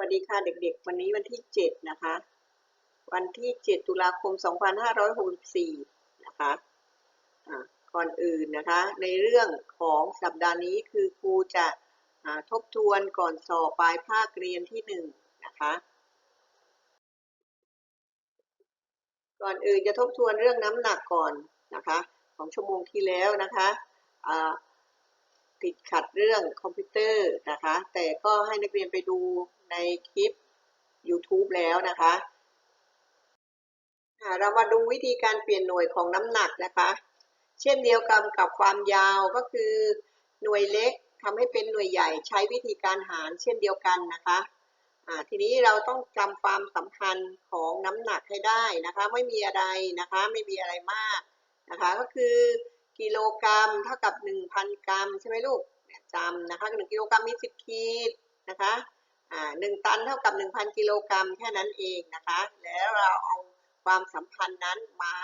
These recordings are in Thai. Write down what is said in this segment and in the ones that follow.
วัสดีค่ะเด็กๆ วันนี้วันที่ 7 นะคะ วันที่ 7 ตุลาคม 2564 นะคะอ่าก่อนอื่นนะคะ ในเรื่องของสัปดาห์นี้คือครูจะทบทวนก่อนสอบปลายภาคเรียนที่ 1 นะคะ ก่อนอื่นจะทบทวนเรื่องน้ำหนักก่อนนะคะ ของชั่วโมงที่แล้วนะคะติดขัดเรื่องคอมพิวเตอร์นะคะ แต่ก็ให้นักเรียนไปดูในคลิป YouTube แล้วนะคะเรามาดูวิธีการเปลี่ยนหน่วยของน้ำหนักนะคะ เช่นเดียวกันกับความยาวก็คือหน่วยเล็กทำให้เป็นหน่วยใหญ่ใช้วิธีการหารเช่นเดียวกันนะคะทีนี้เราต้องจำความสัมพันธ์ของน้ำหนักให้ได้นะคะ ไม่มีอะไรนะคะไม่มีอะไรมากนะคะก็คือกิโลกรัมเท่ากับ 1,000 กรัมใช่ไหมลูกจำนะคะ1กิโลกรัมมี 10 ขีดนะคะ อ่า1ตันเท่ากับ 1,000 กิโลกรัมแค่นั้นเองนะคะ แล้วเราเอาความสัมพันธ์นั้นมา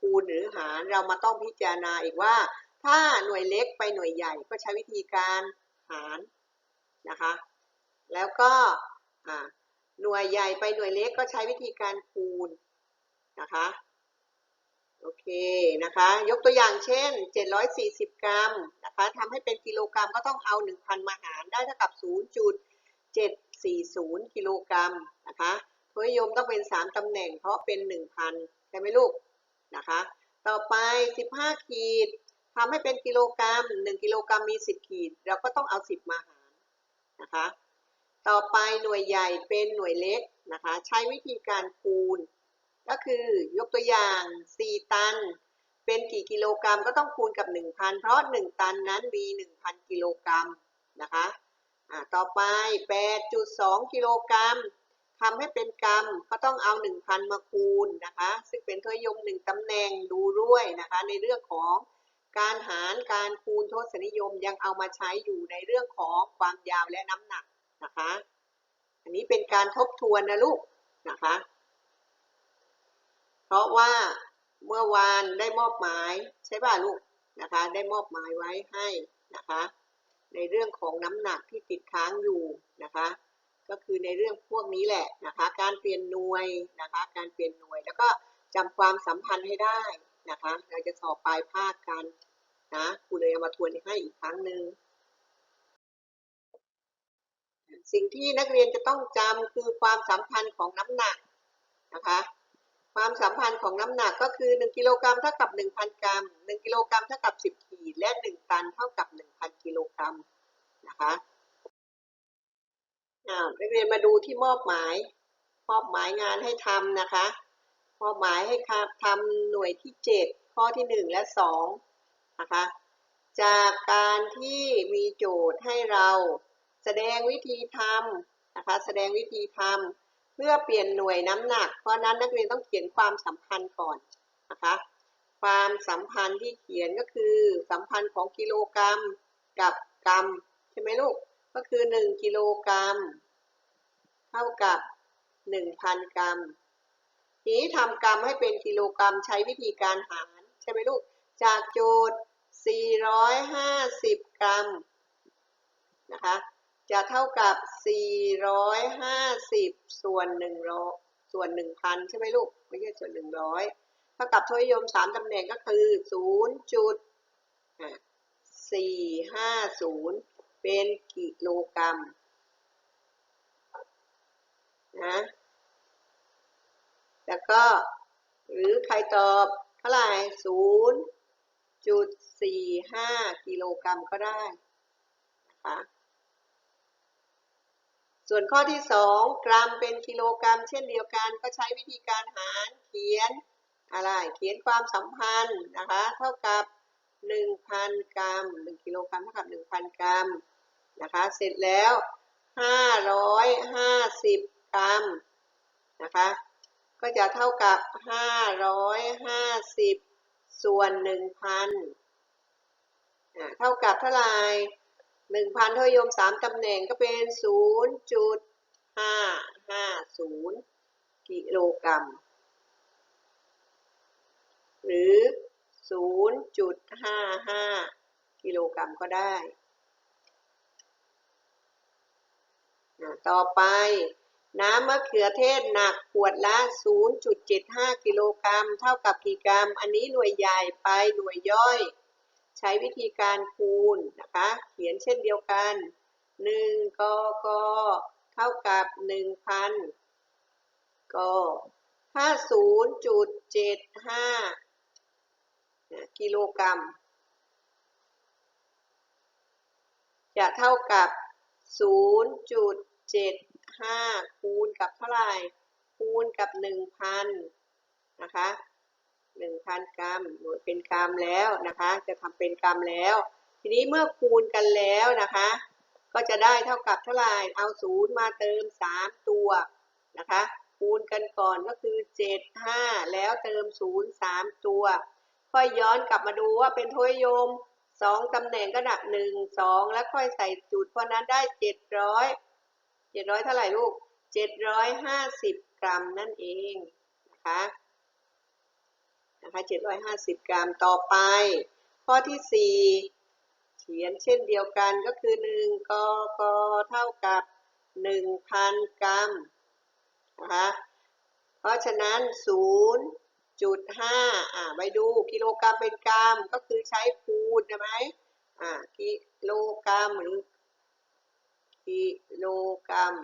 คูณหรือหารเรามาต้องพิจารณาอีกว่า ถ้าหน่วยเล็กไปหน่วยใหญ่ก็ใช้วิธีการหารนะคะ แล้วก็หน่วยใหญ่ไปหน่วยเล็กก็ใช้วิธีการคูณนะคะโอเคนะคะ ยกตัวอย่างเช่น 740 กรัมนะคะทำให้เป็นกิโลกรัมก็ต้องเอา 1,000 มาหารได้เท่ากับ 740 กิโลกรัมนะคะทศนิยมต้องเป็น 3 ตำแหน่งเพราะเป็น 1,000ใช่ไหมลูกนะคะ ต่อไป 15 ขีดทำให้เป็นกิโลกรัม 1 กิโลกรัมมี 10 ขีด เราก็ต้องเอา 10 มาหารนะคะ ต่อไปหน่วยใหญ่เป็นหน่วยเล็กนะคะ ใช้วิธีการคูณ ก็คือยกตัวอย่าง 4 ตัน เป็นกี่กิโลกรัมก็ต้องคูณกับ 1,000 เพราะ 1 ตันนั้นมี 1,000 กิโลกรัมนะคะ ต่อไป 8.2 กิโลกรัมทำให้เป็นกรัมก็ต้องเอา 1,000 มาคูณนะคะ ซึ่งเป็นทศนิยม1ตำแหน่งดูด้วยนะคะ ในเรื่องของการหารการคูณทศนิยมยังเอามาใช้อยู่ในเรื่องของความยาวและน้ำหนักนะคะ อันนี้เป็นการทบทวนนะลูกนะคะ เพราะว่าเมื่อวานได้มอบหมายใช่ป่ะลูกนะคะ ได้มอบหมายไว้ให้นะคะ ในเรื่องของน้ำหนักที่ติดค้างอยู่นะคะ ก็คือในเรื่องพวกนี้แหละนะคะ การเปลี่ยนหน่วยนะคะ การเปลี่ยนหน่วยแล้วก็จำความสัมพันธ์ให้ได้นะคะ เราจะสอบปลายภาคกันนะครูเลยเอามาทวนให้อีกครั้งหนึ่งสิ่งที่นักเรียนจะต้องจำคือความสัมพันธ์ของน้ำหนักนะคะ ความสัมพันธ์ของน้ำหนักก็คือ 1 กิโลกรัมเท่ากับ 1,000 กรัม 1 กิโลกรัมเท่ากับ 10 ขีด และ 1 ตันเท่ากับ 1,000 กิโลกรัมนะคะนักเรียนมาดูที่มอบหมาย มอบหมายงานให้ทำนะคะ มอบหมายให้ทำหน่วยที่ 7 ข้อที่ 1 และ 2 นะคะ จากการที่มีโจทย์ให้เราแสดงวิธีทำนะคะ แสดงวิธีทำ พื่อเปลี่ยนหน่วยน้ำหนัก เพราะนั้นนักเรียนต้องเขียนความสัมพันธ์ก่อนนะคะ ความสัมพันธ์ที่เขียนก็คือสัมพันธ์ของกิโลกรัมกับกรัมใช่ไหมลูก ก็คือ 1 กิโลกรัม เท่ากับ 1,000 กรัม ทีนี้ทำกรัมให้เป็นกิโลกรัมใช้วิธีการหาร ใช่ไหมลูก จากโจทย์ 450 กรัมนะคะ จะเท่ากับ 450 ส่วน100ส่วน 1,000 ใช่ไหมลูก ไม่ใช่ส่วน 100 เท่ากับทศนิยม 3 ตำแหน่งก็คือ0.450 เป็นกิโลกรัมนะแล้วก็หรือใครตอบเท่าไหร่0.45กิโลกรัมก็ได้นะคะ ส่วนข้อที่ 2 กรัมเป็นกิโลกรัม เช่นเดียวกัน ก็ใช้วิธีการหารเขียนอะไรเขียนความสัมพันธ์นะคะเท่ากับ 1,000 กรัม 1 กิโลกรัมเท่ากับ 1,000 กรัมนะคะเสร็จแล้ว 550 กรัมนะคะก็จะเท่ากับ 550 ส่วน 1,000เท่ากับเท่าไหร่ หนึ่งพันเท่ายมสามตำแหน่งก็เป็นศูนย์จุดห้าห้าศูนย์กิโลกรัม หรือศูนย์จุดห้าห้ากิโลกรัมก็ได้ ต่อไปน้ำมะเขือเทศหนักขวดละ 0.75 กิโลกรัม เท่ากับกี่กรัม อันนี้หน่วยใหญ่ไปหน่วยย่อย ใช้วิธีการคูณนะคะ เขียนเช่นเดียวกัน 1กกเท่ากับ 1,000กถ้า0.75 กิโลกรัม จะเท่ากับ 0.75 คูณกับเท่าไหร่ คูณกับ 1,000 นะคะ 1,000 กรัมหน่วยเป็นกรัมแล้วนะคะ จะทำเป็นกรัมแล้ว ทีนี้เมื่อคูณกันแล้วนะคะ ก็จะได้เท่ากับเท่าไหร่เอา0มาเติม 3 ตัวนะคะ คูณกันก่อนก็คือ 7 5 แล้วเติม 0 3 ตัว ค่อยย้อนกลับมาดูว่าเป็นทวยโยม 2ตำแหน่งก็หนัก 1 2 แล้วค่อยใส่จุดเพราะนั้นได้ 700 700 เท่าไหร่ลูก 750 กรัมนั่นเองนะคะ นะคะ750 กรัมต่อไป ข้อที่ 4 เขียนเช่นเดียวกันก็คือ 1กกเท่ากับ 1,000 กรัมนะคะเพราะฉะนั้น 0.5อ่าไปดูกิโลกรัมเป็นกรัมก็คือใช้คูณใช่ไหมอ่ากิโลกรัมหรือกิโลกรัม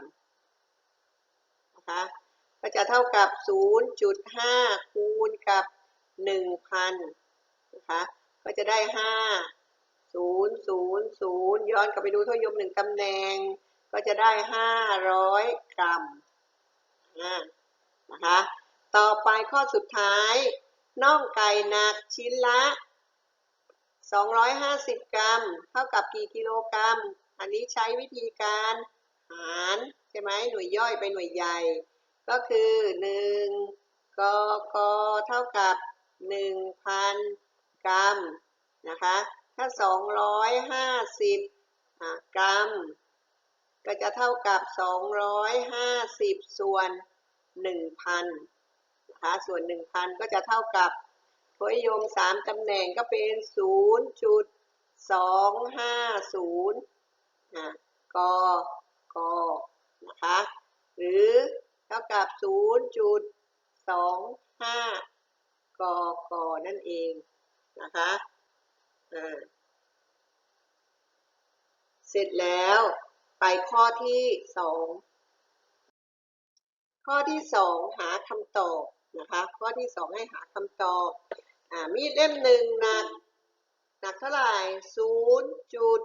นะคะก็จะเท่ากับ 0.5 คูณกับ 1,000นนะคะก็จะได้5 0 0 0ย้อนกลับไปดูทวยมหนึ่งตำแหน่ง ก็จะได้500กรัมนะคะ ต่อไปข้อสุดท้ายน่องไก่หนักชิ้นละ 250 กรัม เท่ากับกี่กิโลกรัม อันนี้ใช้วิธีการหารใช่ไหมหน่วยย่อยไปหน่วยใหญ่ ก็คือ 1กกเท่ากับ 1,000 กรัมนะคะ ถ้า 250 กรัม ก็จะเท่ากับ 250 ส่วน 1,000นะคะส่วน 1,000 ก็จะเท่ากับทวยโยม 3 ตำแหน่งก็เป็น 0.250นะกกนะคะ หรือเท่ากับ 0.25 กกนั่นเองนะคะเสร็จแล้วไปข้อที่สองข้อที่สองหาคำตอบนะคะข้อที่สองให้หาคำตอบอมีดเล่มหนึ่งหนักหนักเท่าไหร่ศูนย์จุด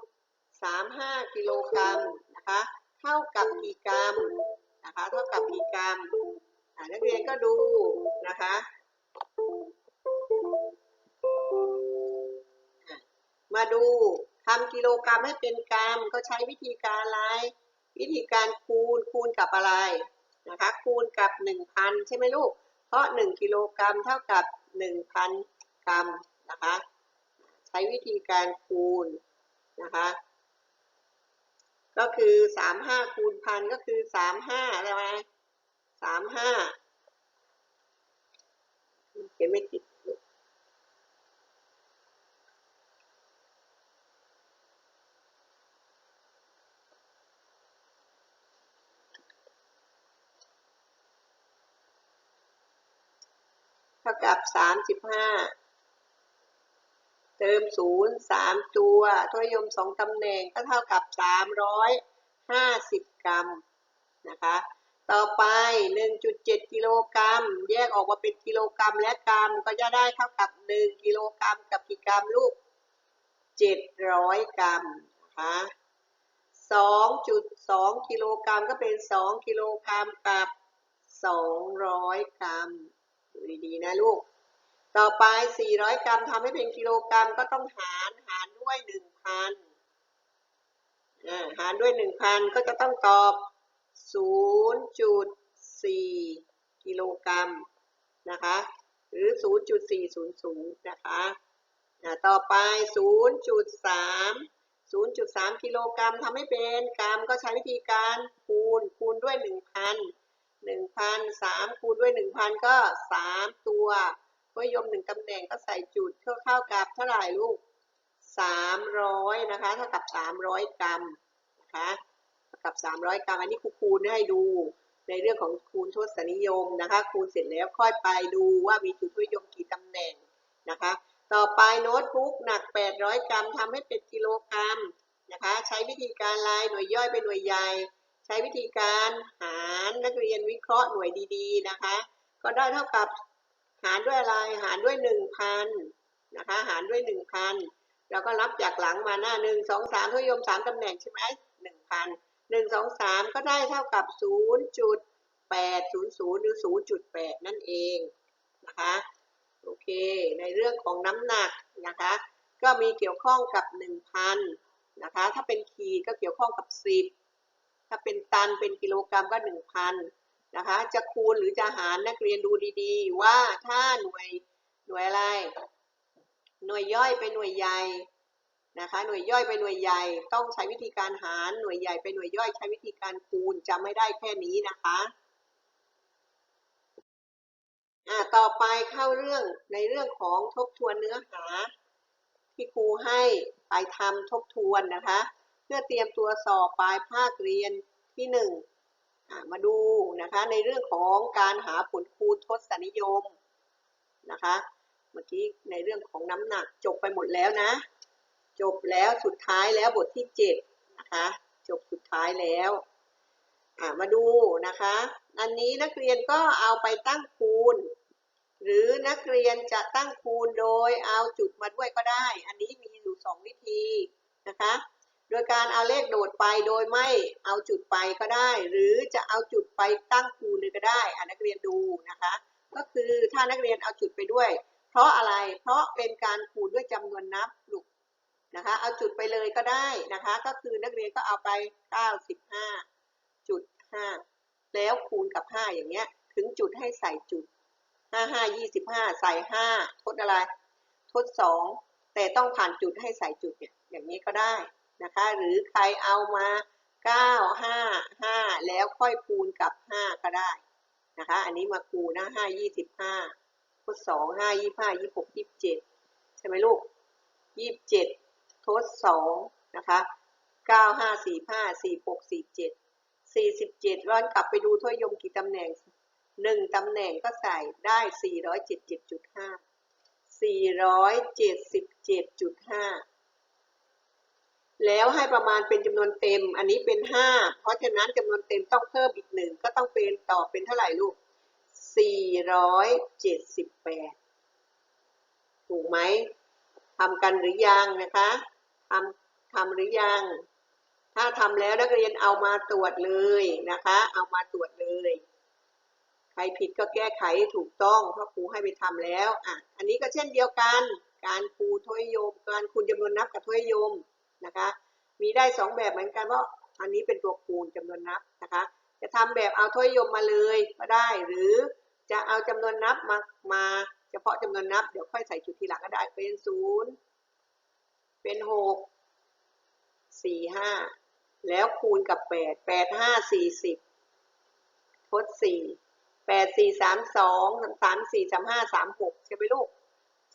สามห้ากิโลกรัมนะคะเท่ากับกี่กรัมนะคะเท่ากับกี่กรัมนักเรียนก็ดูนะคะ มาดูทำกิโลกรัมให้เป็นกรัมก็ใช้วิธีการอะไร วิธีการคูณคูณกับอะไรนะคะคูณกับ 1,000 ใช่ไหมลูก เพราะ 1 กิโลกรัมเท่ากับ 1,000 กรัมนะคะใช้วิธีการคูณนะคะก็คือ 35คูณพันก็คือ 35อะไรไหม35เขียนไม่ติด เท่ากับสามสิบห้าเติมศูนย์สามตัวทวยมสองตำแหน่งก็เท่ากับสามร้อยห้าสิบกรัมนะคะ ต่อไปหนึ่งจุดเจ็ดกิโลกรัม แยกออกมาเป็นกิโลกรัมและกรัมก็จะได้เท่ากับหนึ่งกิโลกรัมกับกี่กรัมลูกเจ็ดร้อยกรัมนะคะสองจุดสองกิโลกรัมก็เป็นสองกิโลกรัมกับสองร้อยกรัม ดูดีๆนะลูก ต่อไป 400 กรัมทำให้เป็นกิโลกรัมก็ต้องหารหารด้วย 1,000หารด้วย 1,000 ก็จะต้องตอบ 0.4 กิโลกรัมนะคะ หรือ 0.400 นะคะต่อไป 0.3 0.3 กิโลกรัมทำให้เป็นกรัมก็ใช้วิธีการคูณคูณด้วย 1,000 หนึ่งพันสามคูณด้วยหนึ่งพันก็สามตัวก็ยมหนึ่งตำแหน่งก็ใส่จุดเท่าเข้ากับเท่าไหร่ลูกสามร้อยนะคะเท่ากับสามร้อยกรัมนะคะกับ300กรัมอันนี้ครูคูณให้ดูในเรื่องของคูณทศนิยมนะคะ คูณเสร็จแล้วค่อยไปดูว่ามีจุดทศนิยมกี่ตำแหน่งนะคะ ต่อไปโน้ตบุ๊กหนัก 800 กรัมทำให้เป็นกิโลกรัมนะคะ ใช้วิธีการลายหน่วยย่อยเป็นหน่วยใหญ่ ช้วิธีการหารนักเรียนวิเคราะห์หน่วยดีๆนะคะ ก็ได้เท่ากับหารด้วยอะไรหารด้วย 1,000นะคะหารด้วย 1,000 แล้วก็รับจากหลังมาหน้า 1 2 3ทศนิยม 3ตำแหน่งใช่ไหม1,000 1 2 3 ก็ได้เท่ากับ 0.800 หรือ 0.8 นั่นเองนะคะโอเค ในเรื่องของน้ำหนักนะคะ ก็มีเกี่ยวข้องกับ 1,000นะคะ ถ้าเป็นขีดก็เกี่ยวข้องกับ 10 ถ้าเป็นตันเป็นกิโลกรัมก็1,000นนะคะ จะคูณหรือจะหารนักเรียนดูดีๆ ว่าถ้าหน่วยหน่วยอะไร หน่วยย่อยเป็นหน่วยใหญ่นะคะ หน่วยย่อยเป็นหน่วยใหญ่ต้องใช้วิธีการหาร หน่วยใหญ่เป็นหน่วยย่อยใช้วิธีการคูณจะไม่ได้แค่นี้นะคะอ่าต่อไปเข้าเรื่องในเรื่องของทบทวนเนื้อหาที่ครูให้ไปทำทบทวนนะคะ พื่อเตรียมตัวสอบปลายภาคเรียนที่หนึ่งมาดูนะคะในเรื่องของการหาผลคูณทศนิยมนะคะ เมื่อกี้ในเรื่องของน้ำหนักจบไปหมดแล้วนะ จบแล้วสุดท้ายแล้วบทที่เจ็ดนะคะจบสุดท้ายแล้วมาดูนะคะ อันนี้นักเรียนก็เอาไปตั้งคูณ หรือนักเรียนจะตั้งคูณโดยเอาจุดมาด้วยก็ได้ อันนี้มีอยู่สองวิธีนะคะ โดยการเอาเลขโดดไปโดยไม่เอาจุดไปก็ได้ หรือจะเอาจุดไปตั้งคูณเลยก็ได้อ่านักเรียนดูนะคะ ก็คือถ้านักเรียนเอาจุดไปด้วย เพราะอะไรเพราะเป็นการคูณด้วยจำนวนนับลูกนะคะเอาจุดไปเลยก็ได้นะคะ ก็คือนักเรียนก็เอาไป 95จุด5แล้วคูณกับ 5 อย่างเงี้ยถึงจุดให้ใส่จุด 5 5 25 ใส่ 5 ทดอะไร ทด 2 แต่ต้องผ่านจุดให้ใส่จุดเนี่ยอย่างนี้ก็ได้ นะคะ หรือใครเอามา 9 5 5 แล้วค่อยคูณกับ 5 ก็ได้นะคะ อันนี้มาคูณนะ5 25 ทด 2 5 25 26 27 ใช่ไหมลูก 27 ทด 2 นะคะ 9 5 45 46 47 47ย้อนกลับไปดูถ้วยยมกี่ตำแหน่ง 1 ตำแหน่งก็ใส่ได้ 477.5 477.5 แล้วให้ประมาณเป็นจำนวนเต็ม อันนี้เป็น5เพราะฉะนั้นจำนวนเต็มต้องเพิ่มอีกหนึ่งก็ต้องเป็นต่อเป็นเท่าไหร่ลูก478ถูกไหมทำกันหรือยังนะคะทำทำหรือยัง ถ้าทำแล้วนักเรียนเอามาตรวจเลยนะคะ เอามาตรวจเลย ใครผิดก็แก้ไขถูกต้องเพราะครูให้ไปทำแล้วอะอันนี้ก็เช่นเดียวกัน การคูถ้วยโยม การคูณจำนวนนับกับถ้วยโยม นะคะ มีได้สองแบบเหมือนกันเพราะอันนี้เป็นตัวคูณจำนวนนับนะคะ จะทำแบบเอาถ้วยยมมาเลยก็ได้ หรือจะเอาจำนวนนับมามาเฉพาะจำนวนนับเดี๋ยวค่อยใส่จุดทีหลังก็ได้เป็นศูนย์เป็นหกสี่ห้าแล้วคูณกับแปดแปดห้าสี่สิบทดสี่แปดสี่สามสองสามสี่สามห้าสามหกใช่ไหมลูก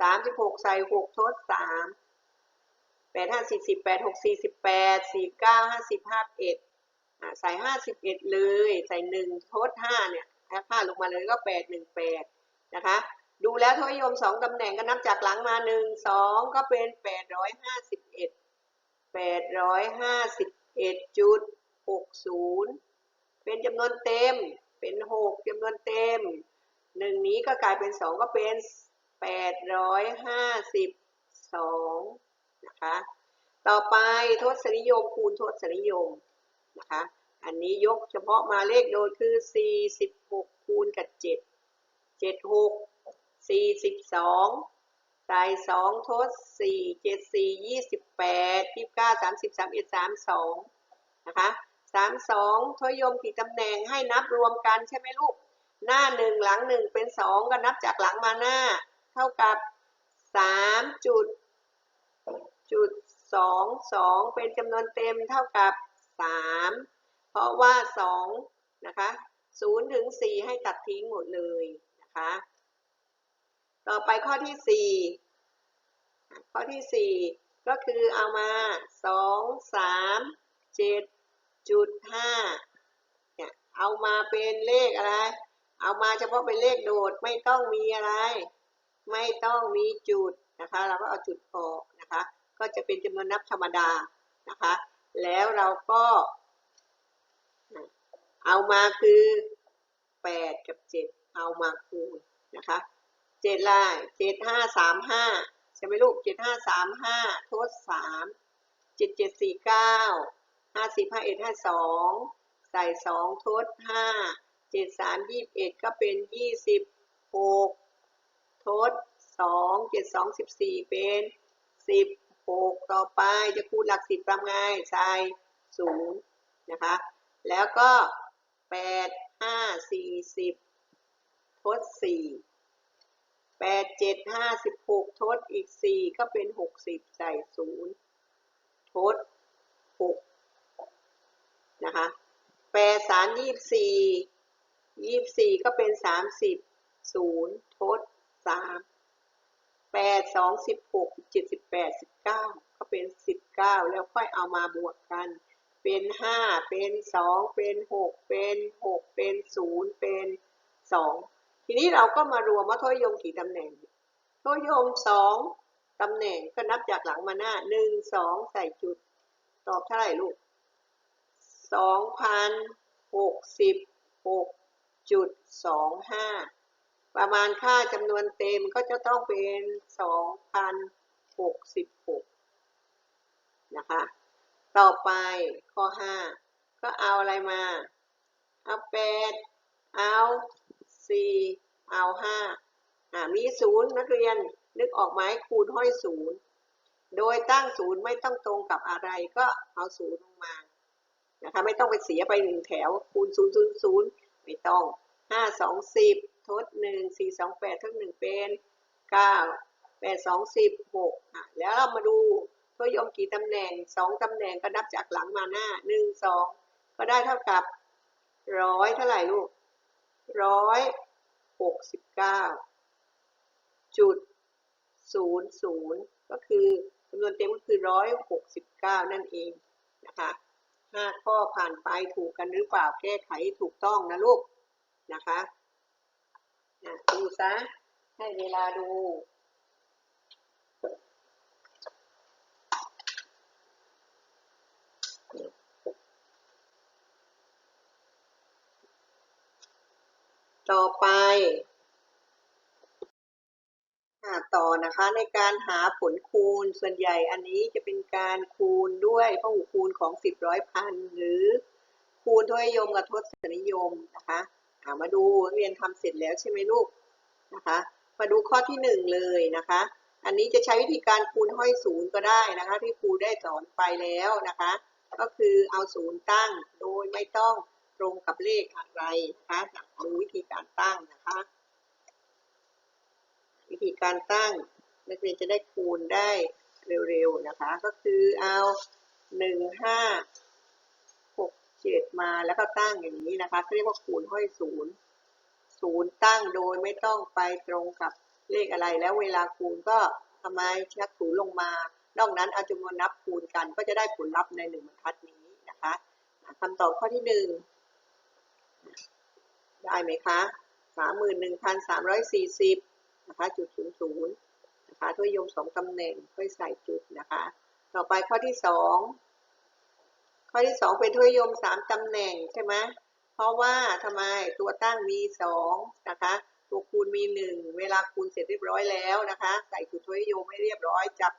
สามสิบหกใส่หกทดสาม แปดห้าสี่สิบแปดหกสี่สิบแปดสี่เก้าห้าสิบห้าเอ็ดใส่ห้าสิบเอ็ดเลย ใส่หนึ่งทดห้าเนี่ยค่าลงมาเลยก็แปดหนึ่งแปดนะคะ ดูแล้วทศนิยมงตำแหน่งก็นับจากหลังมาหนึ่งสองก็เป็นแปดร้อยห้าสิบเอ็ดแปดร้อยห้าสิบเอ็ดจุดหกศูนย์เป็นจำนวนเต็ม เป็นหกจำนวนเต็มหนึ่งนี้ก็กลายเป็นสองก็เป็นแปดร้อยห้าสิบสอง นะคะ ต่อไปทศนิยมคูณทศนิยมนะคะ อันนี้ยกเฉพาะมาเลขโดยคือสี่สิบหกคูณกับเจ็ดเจ็ดหกสี่สิบสองใส่สองทดสี่เจ็ดสี่ยี่สิบแปดยี่สิบเก้าสามสิบสามเอ็ดสามสองนะคะสามสองทศนิยมกี่ตำแหน่งให้นับรวมกันใช่ไหมลูก หน้าหนึ่งหลังหนึ่งเป็นสองก็นับจากหลังมาหน้า เท่ากับสามจุด จุดสองสองเป็นจำนวนเต็มเท่ากับสามเพราะว่าสองนะคะศูนย์ถึงสี่ให้ตัดทิ้งหมดเลยนะคะต่อไปข้อที่สี่ข้อที่สี่ก็คือเอามาสองสามเจ็ดจุดห้าเนี่ยเอามาเป็นเลขอะไร เอามาเฉพาะเป็นเลขโดดไม่ต้องมีอะไร ไม่ต้องมีจุดนะคะ เราก็เอาจุดออกนะคะ ก็จะเป็นจำนวนนับธรรมดานะคะ แล้วเราก็ เอามาคือแปดกับเจ็ดเอามาคูณนะคะเจ็ดลายเจ็ดห้าสามห้าใช่ไหมลูกเจ็ดห้าสามห้าทดสามเจ็ดเจ็ดสี่เก้าห้าสิบห้าเอ็ดห้าสองใส่สองทดห้าเจ็ดสามยี่เอ็ดก็เป็นยี่สิบหกทดสองเจ็ดสองสิบสี่เป็นสิบ หกต่อไปจะคูณหลักสิบทำไงใส่ศูนย์นะคะ แล้วก็แปดห้าสี่สิบทดสี่แปดเจ็ดห้าสิบหกทดอีกสี่ก็เป็นหกสิบใส่ศูนย์ทดหกนะคะแปดสามยี่สี่ยี่สี่ก็เป็นสามสิบศูนย์ทดสาม แปดสองสิบหกเจ็ดสิบแปดสิบเก้าก็เป็นสิบเก้าแล้วค่อยเอามาบวกกัน เป็นห้าเป็นสองเป็นหกเป็นหกเป็นศูนย์เป็นสองทีนี้เราก็มารวมว่าทศนิยมกี่ตำแหน่งทศนิยมสองตำแหน่งก็นับจากหลังมาหน้าหนึ่งสองใส่จุด ตอบเท่าไหร่ลูกสองพันหกสิบหกจุดสองห้า ประมาณค่าจำนวนเต็มก็จะต้องเป็นสองพันหกสิบหกนะคะ ต่อไปข้อห้าก็เอาอะไรมา เอาแปดเอาสี่เอาห้าอ่ามีศูนย์นักเรียนนึกออกไหมคูณห้อยศูนย์โดยตั้งศูนย์ไม่ต้องตรงกับอะไรก็เอาศูนย์ลงมานะคะไม่ต้องไปเสียไปหนึ่งแถวคูณศูนย์ศูนย์ศูนย์ไม่ต้องห้าสองสิบ ทดหนึ่งสี่สองแปดทดหนึ่งเป็นเก้าแปดสองสิบหกอะแล้วเรามาดูทศนิยมกี่ตำแหน่งสองตำแหน่งก็นับจากหลังมาหน้าหนึ่งสองก็ได้เท่ากับร้อยเท่าไหร่ลูกร้อยหกสิบเก้าจุดศูนย์ศูนย์ก็คือจำนวนเต็มก็คือร้อยหกสิบเก้านั่นเองนะคะห้าข้อผ่านไปถูกกันหรือเปล่าแก้ไขถูกต้องนะลูกนะคะ ดูซะ ให้เวลาดูต่อไปอต่อนะคะในการหาผลคูณส่วนใหญ่อันนี้จะเป็นการคูณด้วยพหูคูณของสิบร้อยพันหรือคูณทศนิยมกับทศนิยมนะคะ มาดูเรียนทำเสร็จแล้วใช่ไหมลูกนะคะ มาดูข้อที่หนึ่งเลยนะคะ อันนี้จะใช้วิธีการคูณห้อยศูนย์ก็ได้นะคะ ที่ครูได้สอนไปแล้วนะคะ ก็คือเอาศูนย์ตั้งโดยไม่ต้องตรงกับเลขอะไรนะคะดูวิธีการตั้งนะคะ วิธีการตั้งนักเรียนจะได้คูณได้เร็วๆนะคะ ก็คือเอาหนึ่งห้า หกเจ็ดมาแล้วก็ตั้งอย่างนี้นะคะเรียกว่าคูณห้อยศูนย์ศูนย์ตั้งโดยไม่ต้องไปตรงกับเลขอะไรแล้วเวลาคูณก็ทำไมชักศูนย์ลงมา นอกนั้นเอาจำนวนนับคูณกันก็จะได้ผลลัพธ์ในหนึ่งบรรทัดนี้นะคะคำตอบข้อที่หนึ่งได้ไหมคะสามหมื่นหนึ่งพันสามร้อยสี่สิบนะคะจุดศูนย์ศูนย์นะคะทศนิยมสองตำแหน่งค่อยใส่จุดนะคะ ต่อไปข้อที่สอง ข้อที่สองเป็นทศนิยมสามตำแหน่งใช่ไหมเพราะว่าทำไมตัวตั้งมีสองนะคะตัวคูณมีหนึ่งเวลาคูณเสร็จเรียบร้อยแล้วนะคะ ใส่จุดทศนิยมให้เรียบร้อยจับ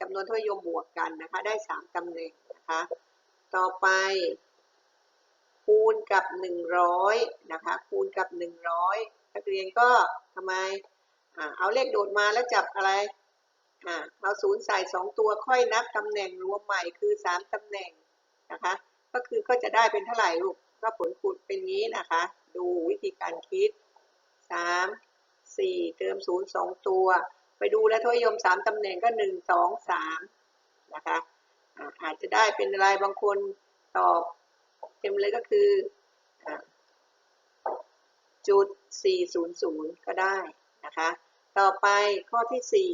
จำนวนทศนิยมบวกกันนะคะ ได้สามตำแหน่งนะคะ ต่อไป คูณกับหนึ่งร้อยนะคะ คูณกับหนึ่งร้อยนักเรียนก็ทำไมอเอาเลขโดดมาแล้วจับอะไรอเอาศูนย์ใส่สองตัวค่อยนับตำแหน่งรวมใหม่คือสามตำแหน่ง นะคะ ก็คือก็จะได้เป็นเท่าไหร่ลูกก็ผลคูณเป็นงี้นะคะ ดูวิธีการคิดสามสี่เติมศูนย์สองตัว ไปดูแล้วทศนิยมสามตำแหน่งก็หนึ่งสองสามนะคะอาจจะได้เป็นอะไรบางคนตอบเต็มเลยก็คืออจุดสี่ศูนย์ศูนย์ก็ได้นะคะ ต่อไปข้อที่สี่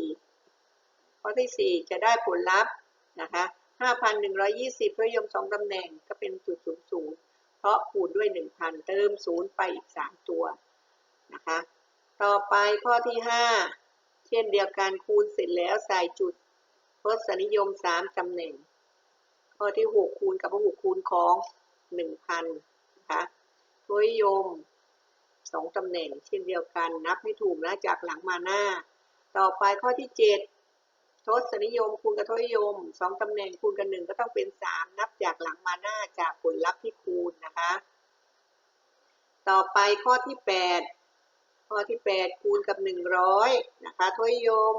ข้อที่สี่จะได้ผลลัพธ์นะคะ ห้าพันหนึ่งร้อยยี่สิบทศนิยมสองตำแหน่งก็เป็นจุดศูนย์ศูนย์เพราะคูณด้วยหนึ่งพันเติมศูนย์ไปอีกสามตัวนะคะ ต่อไปข้อที่ห้าเช่นเดียวกันคูณเสร็จแล้วใส่จุดทศนิยมสามตำแหน่ง ข้อที่หกคูณกับหกคูณของหนึ่งพันนะคะทศนิยมสองตำแหน่ง เช่นเดียวกันนับให้ถูกนะจากหลังมาหน้า ต่อไปข้อที่เจ็ด ทศนิยมคูณกับทศนิยมสองตำแหน่งคูณกันหนึ่งก็ต้องเป็นสามนับจากหลังมาหน้าจากผลลัพธ์ที่คูณนะคะ ต่อไปข้อที่แปดข้อที่แปดคูณกับหนึ่งร้อยนะคะทศนิยม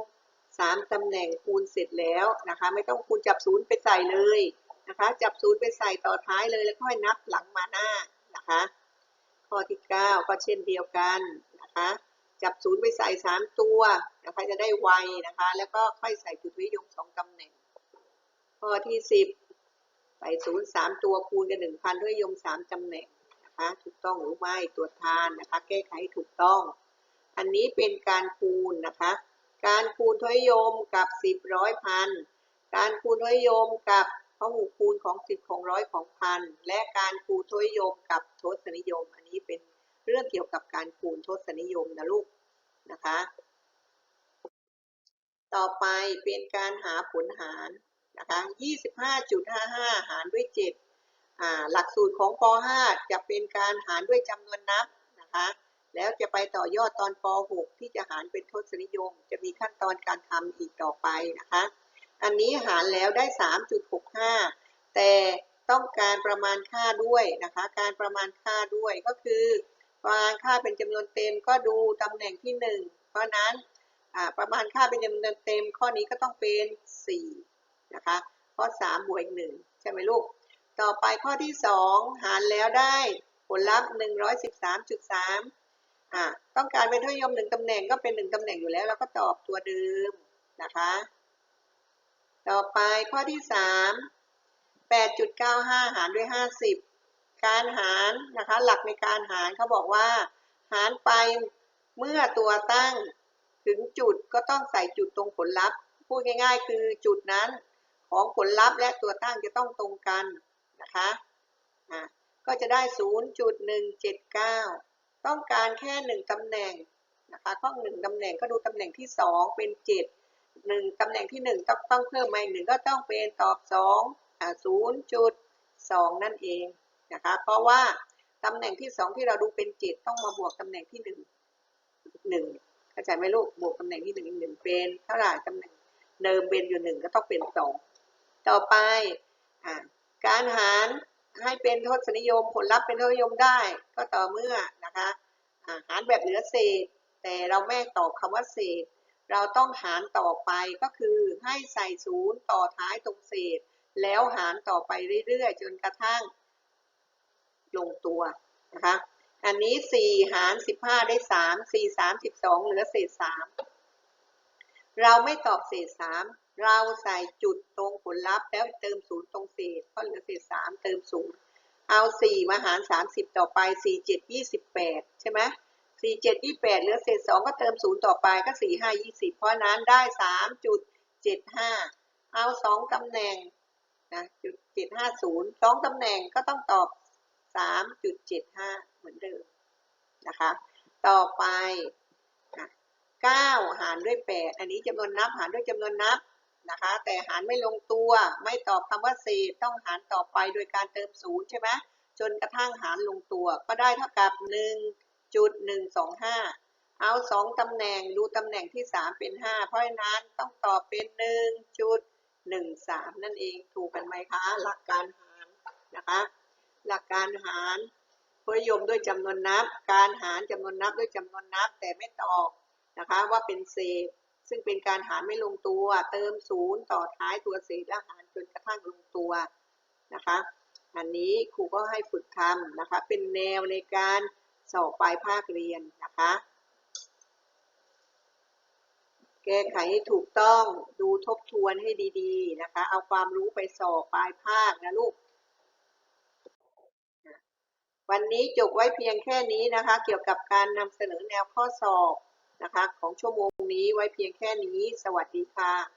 สามตำแหน่งคูณเสร็จแล้วนะคะ ไม่ต้องคูณจับศูนย์ไปใส่เลยนะคะ จับศูนย์ไปใส่ต่อท้ายเลยแล้วค่อยนับหลังมาหน้านะคะ ข้อที่เก้าก็เช่นเดียวกันนะคะ จับศูนย์ไปใส่สามตัวนะคะจะได้ไวนะคะ แล้วก็ค่อยใส่จุดวิยงสองตำแหน่ง ข้อที่สิบใส่ศูนย์สามตัวคูณกับหนึ่งพันด้วยยมสามตำแหน่งนะคะถูกต้องหรือไม่ตัวทานนะคะ แก้ไขถูกต้อง อันนี้เป็นการคูณนะคะ การคูณทศนิยมกับสิบร้อยพันการคูณทศนิยมกับพหูคูณของสิบของร้อยของพันและการคูณทศนิยมกับทศนิยม อันนี้เป็น เรื่องเกี่ยวกับการคูณทศนิยมนะลูกนะคะ ต่อไปเป็นการหาผลหารนะคะ25.55 หารด้วย 7 หลักสูตรของป .5 จะเป็นการหารด้วยจำนวนนับนะคะแล้วจะไปต่อยอดตอนป .6 ที่จะหารเป็นทศนิยม จะมีขั้นตอนการทำอีกต่อไปนะคะ อันนี้หารแล้วได้ 3.65 แต่ต้องการประมาณค่าด้วยนะคะ การประมาณค่าด้วยก็คือ ประมาณค่าเป็นจำนวนเต็มก็ดูตำแหน่งที่ 1 เพราะนั้นอ่าประมาณค่าเป็นจำนวนเต็ม ข้อนี้ก็ต้องเป็น4นะคะข้อ3บวกอีก1ใช่ไหมลูก ต่อไปข้อที่ 2 หารแล้วได้ผลลัพธ์ 113.3อ่าต้องการเป็นทศนิยม1ตำแหน่งก็เป็น 1ตำแหน่งอยู่แล้วแล้วก็ตอบตัวเดิมนะคะ ต่อไปข้อที่ 3 8.95 หารด้วย 50 การหารนะคะ หลักในการหารเขาบอกว่า หารไปเมื่อตัวตั้งถึงจุดก็ต้องใส่จุดตรงผลลัพธ์ พูดง่าย ๆ คือจุดนั้นของผลลัพธ์และตัวตั้งจะต้องตรงกันนะคะอะก็จะได้ 0.179 ต้องการแค่ 1ตำแหน่งนะคะข้อ1ตำแหน่งก็ดูตำแหน่งที่ 2 เป็น 7 1ตำแหน่งที่ 1 ต้องต้องเพิ่มมาอีกหนึ่งก็ต้องเป็นตอบ2อ่า0.2 นั่นเอง นะคะเพราะว่าตำแหน่งที่2ที่เราดูเป็น7ต้องมาบวกตำแหน่งที่1 1เข้าใจไหมลูกบวกตำแหน่งที่1อีก1เป็นเท่าไหร่ตำแหน่งเดิมเป็นอยู่1ก็ต้องเป็น2ต่อไปอ่าการหารให้เป็นทศนิยมผลลัพธ์เป็นทศนิยมได้ก็ต่อเมื่อนะคะอาหารแบบเหลือเศษ แต่เราไม่ตอบคำว่าเศษ เราต้องหารต่อไปก็คือให้ใส่ศูนย์ต่อท้ายตรงเศษ แล้วหารต่อไปเรื่อยๆ จนกระทั่ง ลงตัวนะคะ อันนี้ 4 หาร 15 ได้ 3 4 3 12 เหลือเศษ 3 เราไม่ตอบเศษ 3 เราใส่จุดตรงผลลัพธ์แล้วเติมศูนย์ตรงเศษก็เหลือเศษ 3 เติมศูนย์เอา 4 มาหาร 30 ต่อไป 4 7 28 ใช่ไหม4 7 28 เหลือเศษ 2 ก็เติมศูนย์ต่อไปก็ 4 5 20 เพราะนั้นได้ 3.75 เอา 2 ตำแหน่งนะจุด750 2 ตำแหน่งก็ต้องตอบ 3.75 เหมือนเดิมนะคะ ต่อไป 9 หารด้วย 8 อันนี้จำนวนนับหารด้วยจำนวนนับนะคะ แต่หารไม่ลงตัวไม่ตอบคำว่าเศษต้องหารต่อไปโดยการเติมศูนย์ใช่ไหมจนกระทั่งหารลงตัวก็ได้เท่ากับ 1.125 เอา 2ตำแหน่งดูตำแหน่งที่ 3 เป็น 5 เพราะฉะนั้นต้องตอบเป็น 1.13นั่นเอง ถูกกันไหมคะ หลักการหารนะคะ หลักการหารพนิยมด้วยจำนวนนับ การหารจำนวนนับด้วยจำนวนนับ แต่ไม่ตอบนะคะว่าเป็นเศษ ซึ่งเป็นการหารไม่ลงตัว เติมศูนย์ต่อท้ายตัวเศษและหารจนกระทั่งลงตัวนะคะอันนี้ครูก็ให้ฝึกทำนะคะ เป็นแนวในการสอบปลายภาคเรียนนะคะ แก้ไขให้ถูกต้องดูทบทวนให้ดีๆนะคะ เอาความรู้ไปสอบปลายภาคนะลูก วันนี้จบไว้เพียงแค่นี้นะคะ เกี่ยวกับการนำเสนอแนวข้อสอบนะคะ ของชั่วโมงนี้ไว้เพียงแค่นี้ สวัสดีค่ะ